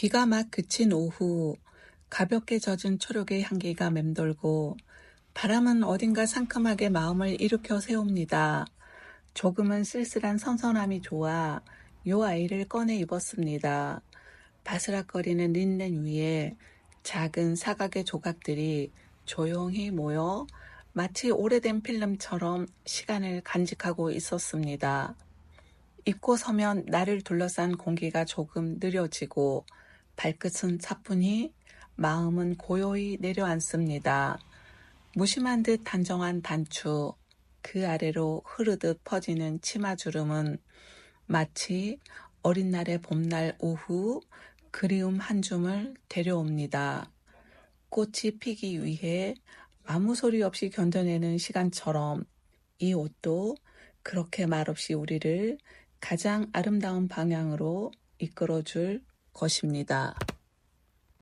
비가 막 그친 오후 가볍게 젖은 초록의 향기가 맴돌고 바람은 어딘가 상큼하게 마음을 일으켜 세웁니다. 조금은 쓸쓸한 선선함이 좋아 요 아이를 꺼내 입었습니다. 바스락거리는 린넨 위에 작은 사각의 조각들이 조용히 모여 마치 오래된 필름처럼 시간을 간직하고 있었습니다. 입고 서면 나를 둘러싼 공기가 조금 느려지고 발끝은 차분히 마음은 고요히 내려앉습니다. 무심한 듯 단정한 단추, 그 아래로 흐르듯 퍼지는 치마주름은 마치 어린 날의 봄날 오후 그리움 한 줌을 데려옵니다. 꽃이 피기 위해 아무 소리 없이 견뎌내는 시간처럼 이 옷도 그렇게 말없이 우리를 가장 아름다운 방향으로 이끌어줄 것입니다.